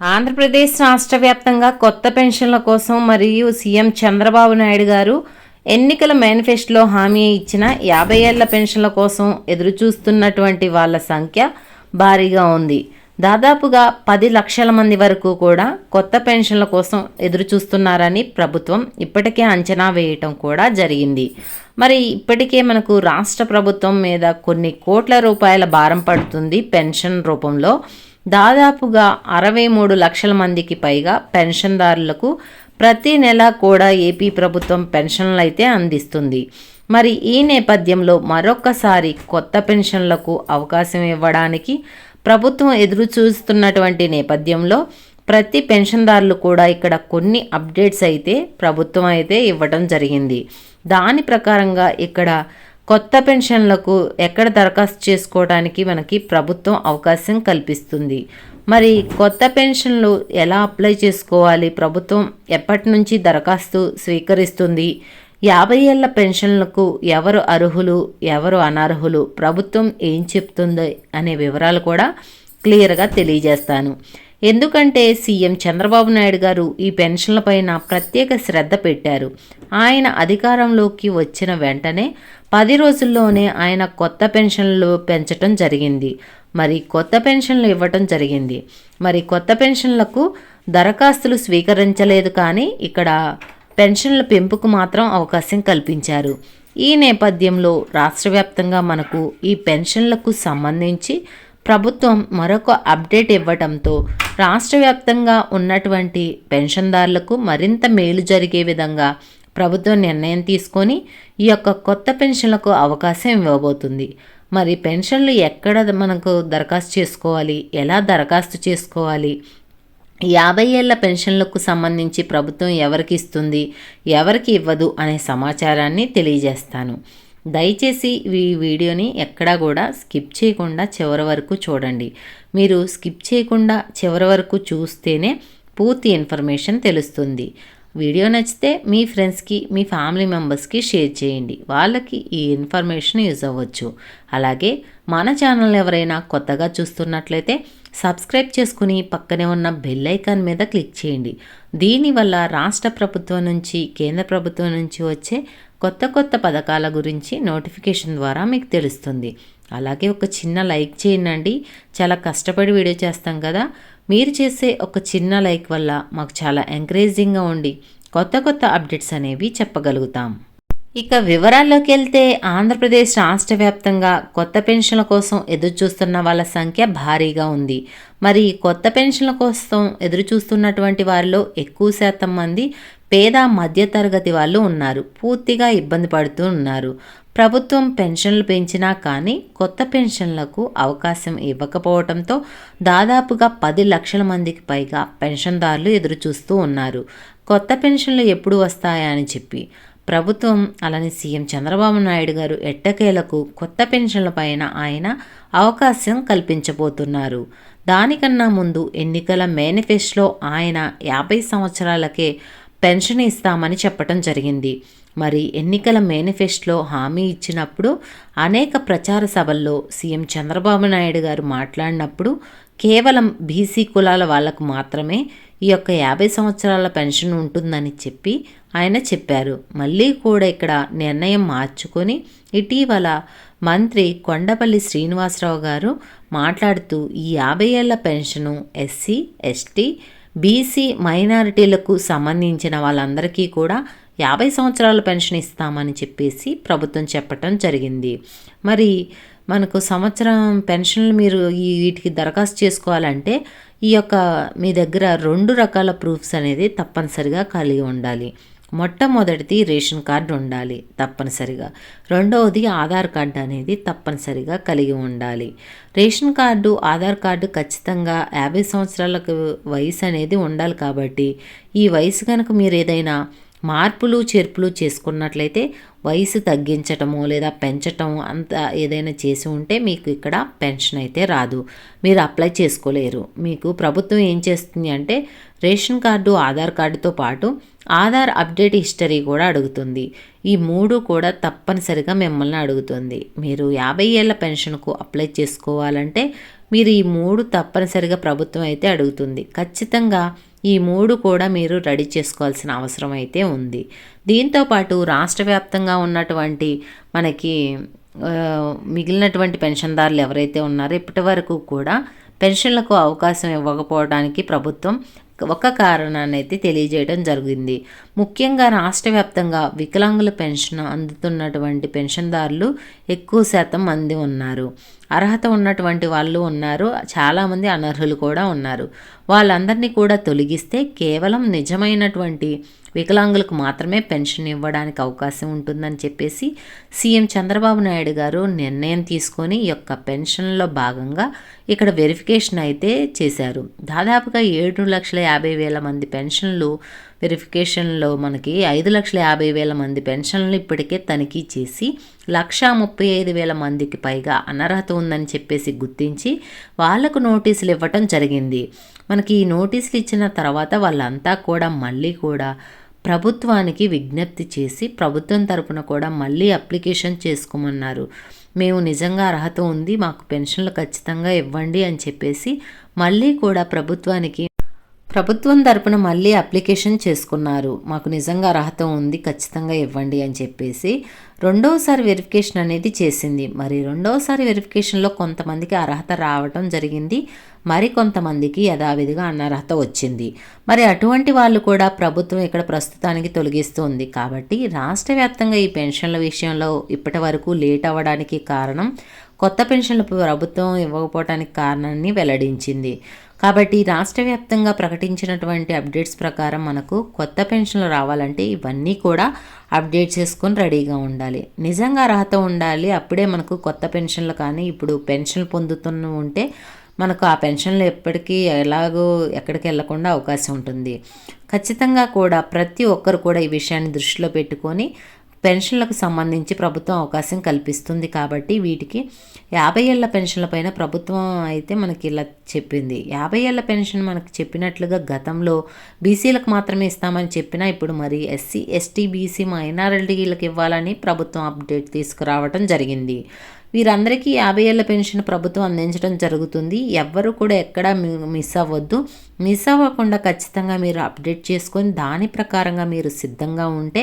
ఆంధ్రప్రదేశ్ రాష్ట్ర వ్యాప్తంగా కొత్త పెన్షన్ల కోసం మరియు సీఎం చంద్రబాబు నాయుడు గారు ఎన్నికల మేనిఫెస్టోలో హామీ ఇచ్చిన యాభై ఏళ్ళ పెన్షన్ల కోసం ఎదురుచూస్తున్నటువంటి వాళ్ళ సంఖ్య భారీగా ఉంది. దాదాపుగా పది లక్షల మంది వరకు కూడా కొత్త పెన్షన్ల కోసం ఎదురు చూస్తున్నారని ప్రభుత్వం ఇప్పటికే అంచనా వేయటం కూడా జరిగింది. మరి ఇప్పటికే మనకు రాష్ట్ర ప్రభుత్వం మీద కొన్ని కోట్ల రూపాయల భారం పడుతుంది పెన్షన్ రూపంలో. దాదాపుగా అరవై మూడు లక్షల మందికి పైగా పెన్షన్దారులకు ప్రతి నెల కూడా ఏపీ ప్రభుత్వం పెన్షన్లు అయితే అందిస్తుంది. మరి ఈ నేపథ్యంలో మరొకసారి కొత్త పెన్షన్లకు అవకాశం ఇవ్వడానికి ప్రభుత్వం ఎదురు చూస్తున్నటువంటి నేపథ్యంలో ప్రతి పెన్షన్దారులు కూడా ఇక్కడ కొన్ని అప్డేట్స్ అయితే ప్రభుత్వం అయితే ఇవ్వడం జరిగింది. దాని ప్రకారంగా ఇక్కడ కొత్త పెన్షన్లకు ఎక్కడ దరఖాస్తు చేసుకోవడానికి మనకి ప్రభుత్వం అవకాశం కల్పిస్తుంది. మరి కొత్త పెన్షన్లు ఎలా అప్లై చేసుకోవాలి? ప్రభుత్వం ఎప్పటి నుంచి దరఖాస్తు స్వీకరిస్తుంది? యాభై ఏళ్ళ పెన్షన్లకు ఎవరు అర్హులు ఎవరు అనర్హులు? ప్రభుత్వం ఏం చెప్తుంది? అనే వివరాలు కూడా క్లియర్గా తెలియజేస్తాను. ఎందుకంటే సీఎం చంద్రబాబు నాయుడు గారు ఈ పెన్షన్లపైన ప్రత్యేక శ్రద్ధ పెట్టారు. ఆయన అధికారంలోకి వచ్చిన వెంటనే పది రోజుల్లోనే ఆయన కొత్త పెన్షన్లు పెంచటం జరిగింది. మరి కొత్త పెన్షన్లు ఇవ్వటం జరిగింది. మరి కొత్త పెన్షన్లకు దరఖాస్తులు స్వీకరించలేదు కానీ ఇక్కడ పెన్షన్ల పెంపుకు మాత్రం అవకాశం కల్పించారు. ఈ నేపథ్యంలో రాష్ట్ర వ్యాప్తంగా మనకు ఈ పెన్షన్లకు సంబంధించి ప్రభుత్వం మరొక అప్డేట్ ఇవ్వడంతో రాష్ట్ర వ్యాప్తంగా ఉన్నటువంటి పెన్షన్దారులకు మరింత మేలు జరిగే విధంగా ప్రభుత్వం నిర్ణయం తీసుకొని ఈ యొక్క కొత్త పెన్షన్లకు అవకాశం ఇవ్వబోతుంది. మరి పెన్షన్లు ఎక్కడ మనకు దరఖాస్తు చేసుకోవాలి? ఎలా దరఖాస్తు చేసుకోవాలి? యాభై ఏళ్ళ పెన్షన్లకు సంబంధించి ప్రభుత్వం ఎవరికి ఇస్తుంది? ఎవరికి ఇవ్వదు? అనే సమాచారాన్ని తెలియజేస్తాను. దయచేసి ఈ వీడియోని ఎక్కడా కూడా స్కిప్ చేయకుండా చివరి వరకు చూడండి. మీరు స్కిప్ చేయకుండా చివరి వరకు చూస్తేనే పూర్తి ఇన్ఫర్మేషన్ తెలుస్తుంది. వీడియో నచ్చితే మీ ఫ్రెండ్స్కి మీ ఫ్యామిలీ మెంబర్స్కి షేర్ చేయండి. వాళ్ళకి ఈ ఇన్ఫర్మేషన్ యూజ్ అవ్వచ్చు. అలాగే మన ఛానల్ ఎవరైనా కొత్తగా చూస్తున్నట్లయితే సబ్స్క్రైబ్ చేసుకుని పక్కనే ఉన్న బెల్ ఐకాన్ మీద క్లిక్ చేయండి. దీనివల్ల రాష్ట్ర ప్రభుత్వం నుంచి కేంద్ర ప్రభుత్వం నుంచి వచ్చే కొత్త కొత్త పథకాల గురించి నోటిఫికేషన్ ద్వారా మీకు తెలుస్తుంది. అలాగే ఒక చిన్న లైక్ చేయండి చాలా కష్టపడి వీడియో చేస్తాం కదా. మీరు చేసే ఒక చిన్న లైక్ వల్ల మాకు చాలా ఎంకరేజింగ్గా ఉండి కొత్త కొత్త అప్డేట్స్ అనేవి చెప్పగలుగుతాం. ఇక వివరాల్లోకి వెళ్తే ఆంధ్రప్రదేశ్ రాష్ట్ర వ్యాప్తంగా కొత్త పెన్షన్ల కోసం ఎదురు చూస్తున్న వాళ్ళ సంఖ్య భారీగా ఉంది. మరి కొత్త పెన్షన్ల కోసం ఎదురు చూస్తున్నటువంటి వారిలో ఎక్కువ శాతం మంది పేద మధ్యతరగతి వాళ్ళు ఉన్నారు. పూర్తిగా ఇబ్బంది పడుతూ ఉన్నారు. ప్రభుత్వం పెన్షన్లు పెంచినా కానీ కొత్త పెన్షన్లకు అవకాశం ఇవ్వకపోవడంతో దాదాపుగా పది లక్షల మందికి పైగా పెన్షన్దారులు ఎదురు చూస్తూ ఉన్నారు. కొత్త పెన్షన్లు ఎప్పుడు వస్తాయా అని చెప్పి. ప్రభుత్వం అలానే సీఎం చంద్రబాబు నాయుడు గారు ఎట్టకేలకు కొత్త పెన్షన్ల పైన ఆయన అవకాశం కల్పించబోతున్నారు. దానికన్నా ముందు ఎన్నికల మేనిఫెస్టోలో ఆయన యాభై సంవత్సరాలకే పెన్షన్ ఇస్తామని చెప్పడం జరిగింది. మరి ఎన్నికల మేనిఫెస్టోలో హామీ ఇచ్చినప్పుడు అనేక ప్రచార సభల్లో సీఎం చంద్రబాబు నాయుడు గారు మాట్లాడినప్పుడు కేవలం బీసీ కులాల వాళ్ళకు మాత్రమే ఈ యొక్క యాభై సంవత్సరాల పెన్షన్ ఉంటుందని చెప్పి ఆయన చెప్పారు. మళ్ళీ కూడా ఇక్కడ నిర్ణయం మార్చుకొని ఇటీవల మంత్రి కొండపల్లి శ్రీనివాసరావు గారు మాట్లాడుతూ ఈ యాభై ఏళ్ళ పెన్షను ఎస్సీ ఎస్టీ బీసీ మైనారిటీలకు సంబంధించిన వాళ్ళందరికీ కూడా యాభై సంవత్సరాల పెన్షన్ ఇస్తామని చెప్పేసి ప్రభుత్వం చెప్పటం జరిగింది. మరి మనకు సంవత్సరం పెన్షన్లు మీరు ఈ వీటికి దరఖాస్తు చేసుకోవాలంటే ఈ యొక్క మీ దగ్గర రెండు రకాల ప్రూఫ్స్ అనేది తప్పనిసరిగా కలిగి ఉండాలి. మొట్టమొదటిది రేషన్ కార్డు ఉండాలి తప్పనిసరిగా. రెండవది ఆధార్ కార్డు అనేది తప్పనిసరిగా కలిగి ఉండాలి. రేషన్ కార్డు ఆధార్ కార్డు ఖచ్చితంగా యాభై సంవత్సరాలకు వయసు అనేది ఉండాలి కాబట్టి ఈ వయసు కనుక మీరు ఏదైనా మార్పులు చేర్పులు చేసుకున్నట్లయితే వయసు తగ్గించటము లేదా పెంచటం అంత ఏదైనా చేసి ఉంటే మీకు ఇక్కడ పెన్షన్ అయితే రాదు. మీరు అప్లై చేసుకోలేరు. మీకు ప్రభుత్వం ఏం చేస్తుంది అంటే రేషన్ కార్డు ఆధార్ కార్డుతో పాటు ఆధార్ అప్డేట్ హిస్టరీ కూడా అడుగుతుంది. ఈ మూడు కూడా తప్పనిసరిగా మిమ్మల్ని అడుగుతుంది. మీరు యాభై ఏళ్ళ పెన్షన్కు అప్లై చేసుకోవాలంటే మీరు ఈ మూడు తప్పనిసరిగా ప్రభుత్వం అయితే అడుగుతుంది. ఖచ్చితంగా ఈ మూడు కూడా మీరు రెడీ చేసుకోవాల్సిన అవసరం అయితే ఉంది. దీంతోపాటు రాష్ట్ర వ్యాప్తంగా ఉన్నటువంటి మనకి మిగిలినటువంటి పెన్షన్దారులు ఎవరైతే ఉన్నారో ఇప్పటి వరకు కూడా పెన్షన్లకు అవకాశం ఇవ్వకపోవడానికి ప్రభుత్వం ఒక కారణాన్ని అయితే తెలియజేయడం జరిగింది. ముఖ్యంగా రాష్ట్ర వ్యాప్తంగా వికలాంగుల పెన్షన్ అందుతున్నటువంటి పెన్షన్దారులు ఎక్కువ శాతం మంది ఉన్నారు. అర్హత ఉన్నటువంటి వాళ్ళు ఉన్నారు. చాలామంది అనర్హులు కూడా ఉన్నారు. వాళ్ళందరినీ కూడా తొలగిస్తే కేవలం నిజమైనటువంటి వికలాంగులకు మాత్రమే పెన్షన్ ఇవ్వడానికి అవకాశం ఉంటుందని చెప్పేసి సీఎం చంద్రబాబు నాయుడు గారు నిర్ణయం తీసుకొని ఈ యొక్క పెన్షన్లో భాగంగా ఇక్కడ వెరిఫికేషన్ అయితే చేశారు. దాదాపుగా ఏడు లక్షల యాభై వేల మంది పెన్షన్లు వెరిఫికేషన్లో మనకి ఐదు లక్షల యాభై వేల మంది పెన్షన్లు ఇప్పటికే తనిఖీ చేసి లక్షా ముప్పై ఐదు వేల మందికి పైగా అనర్హత ఉందని చెప్పేసి గుర్తించి వాళ్ళకు నోటీసులు ఇవ్వటం జరిగింది. మనకి ఈ నోటీసులు ఇచ్చిన తర్వాత వాళ్ళంతా కూడా మళ్ళీ కూడా ప్రభుత్వానికి విజ్ఞప్తి చేసి ప్రభుత్వం తరపున కూడా మళ్ళీ అప్లికేషన్ చేసుకోమన్నారు. మేము నిజంగా అర్హత ఉంది మాకు పెన్షన్లు ఖచ్చితంగా ఇవ్వండి అని చెప్పేసి మళ్ళీ కూడా ప్రభుత్వానికి ప్రభుత్వం తరపున మళ్ళీ అప్లికేషన్ చేసుకున్నారు. మాకు నిజంగా అర్హత ఉంది ఖచ్చితంగా ఇవ్వండి అని చెప్పేసి రెండవసారి వెరిఫికేషన్ అనేది చేసింది. మరి రెండవసారి వెరిఫికేషన్లో కొంతమందికి అర్హత రావటం జరిగింది. మరి కొంతమందికి యథావిధిగా అనర్హత వచ్చింది. మరి అటువంటి వాళ్ళు కూడా ప్రభుత్వం ఇక్కడ ప్రస్తుతానికి తొలగిస్తుంది. కాబట్టి రాష్ట్ర వ్యాప్తంగా ఈ పెన్షన్ల విషయంలో ఇప్పటి వరకు లేట్ అవ్వడానికి కారణం కొత్త పెన్షన్లు ప్రభుత్వం ఇవ్వకపోవడానికి కారణాన్ని వెల్లడించింది. కాబట్టి రాష్ట్ర వ్యాప్తంగా ప్రకటించినటువంటి అప్డేట్స్ ప్రకారం మనకు కొత్త పెన్షన్లు రావాలంటే ఇవన్నీ కూడా అప్డేట్ చేసుకొని రెడీగా ఉండాలి. నిజంగా అర్హత ఉండాలి. అప్పుడే మనకు కొత్త పెన్షన్లు కానీ ఇప్పుడు పెన్షన్లు పొందుతున్న ఉంటే మనకు ఆ పెన్షన్లు ఎప్పటికీ ఎలాగో ఎక్కడికి వెళ్ళకుండా అవకాశం ఉంటుంది. ఖచ్చితంగా కూడా ప్రతి ఒక్కరు కూడా ఈ విషయాన్ని దృష్టిలో పెట్టుకొని పెన్షన్లకు సంబంధించి ప్రభుత్వం అవకాశం కల్పిస్తుంది కాబట్టి వీటికి యాభై ఏళ్ళ పెన్షన్ల పైన ప్రభుత్వం అయితే మనకి ఇలా చెప్పింది. యాభై ఏళ్ళ పెన్షన్ మనకు చెప్పినట్లుగా గతంలో బీసీలకు మాత్రమే ఇస్తామని చెప్పినా ఇప్పుడు మరి ఎస్సీ ఎస్టీ బీసీ మైనారిటీలకు ఇవ్వాలని ప్రభుత్వం అప్డేట్ తీసుకురావడం జరిగింది. వీరందరికీ యాభై ఏళ్ళ పెన్షన్ ప్రభుత్వం అందించడం జరుగుతుంది. ఎవ్వరు కూడా ఎక్కడా మిస్ అవ్వద్దు. మిస్ అవ్వకుండా ఖచ్చితంగా మీరు అప్డేట్ చేసుకొని దాని ప్రకారంగా మీరు సిద్ధంగా ఉంటే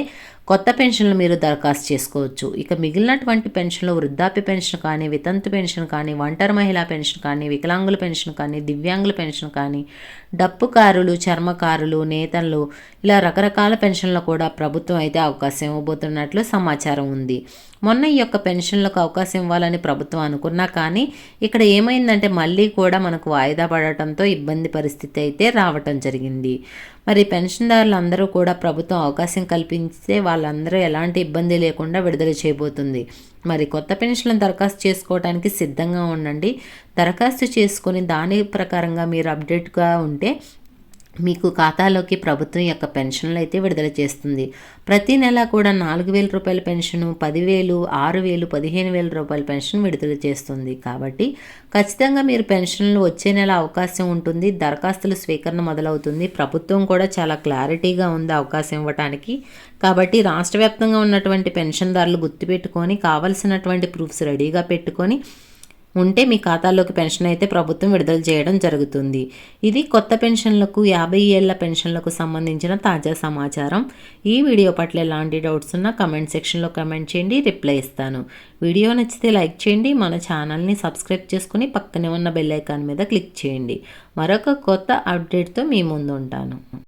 కొత్త పెన్షన్లు మీరు దరఖాస్తు చేసుకోవచ్చు. ఇక మిగిలినటువంటి పెన్షన్లు వృద్ధాప్య పెన్షన్ కానీ వితంతు పెన్షన్ కానీ ఒంటరి మహిళా పెన్షన్ కానీ వికలాంగుల పెన్షన్ కానీ దివ్యాంగుల పెన్షన్ కానీ డప్పుకారులు చర్మకారులు నేతలు ఇలా రకరకాల పెన్షన్లు కూడా ప్రభుత్వం అయితే అవకాశం ఇవ్వబోతున్నట్లు సమాచారం ఉంది. మొన్న ఈ యొక్క పెన్షన్లకు అవకాశం ఇవ్వాలని ప్రభుత్వం అనుకున్నా కానీ ఇక్కడ ఏమైందంటే మళ్ళీ కూడా మనకు వాయిదా పడటంతో ఇబ్బంది పరిస్థితి అయితే రావటం జరిగింది. మరి పెన్షన్దారులు అందరూ కూడా ప్రభుత్వం అవకాశం కల్పిస్తే వాళ్ళందరూ ఎలాంటి ఇబ్బంది లేకుండా విడుదల చేయబోతుంది. మరి కొత్త పెన్షన్లను దరఖాస్తు చేసుకోవడానికి సిద్ధంగా ఉండండి. దరఖాస్తు చేసుకొని దాని ప్రకారంగా మీరు అప్డేట్గా ఉంటే మీకు ఖాతాలోకి ప్రభుత్వం యొక్క పెన్షన్లు అయితే విడుదల చేస్తుంది. ప్రతి నెల కూడా నాలుగు వేల రూపాయల పెన్షను పదివేలు ఆరు వేలు పదిహేను వేల రూపాయల పెన్షన్ విడుదల చేస్తుంది. కాబట్టి ఖచ్చితంగా మీరు పెన్షన్లు వచ్చే నెల అవకాశం ఉంటుంది. దరఖాస్తుల స్వీకరణ మొదలవుతుంది. ప్రభుత్వం కూడా చాలా క్లారిటీగా ఉంది అవకాశం ఇవ్వడానికి కాబట్టి రాష్ట్ర వ్యాప్తంగా ఉన్నటువంటి పెన్షన్దారులు గుర్తుపెట్టుకొని కావలసినటువంటి ప్రూఫ్స్ రెడీగా పెట్టుకొని ఉంటే మీ ఖాతాలోకి పెన్షన్ అయితే ప్రభుత్వం విడుదల చేయడం జరుగుతుంది. ఇది కొత్త పెన్షన్లకు యాభై ఏళ్ళ పెన్షన్లకు సంబంధించిన తాజా సమాచారం. ఈ వీడియో పట్ల ఎలాంటి డౌట్స్ ఉన్నా కమెంట్ సెక్షన్లో కమెంట్ చేయండి రిప్లై ఇస్తాను. వీడియో నచ్చితే లైక్ చేయండి మన ఛానల్ని సబ్స్క్రైబ్ చేసుకుని పక్కనే ఉన్న బెల్ ఐకాన్ మీద క్లిక్ చేయండి. మరొక కొత్త అప్డేట్తో మీ ముందు ఉంటాను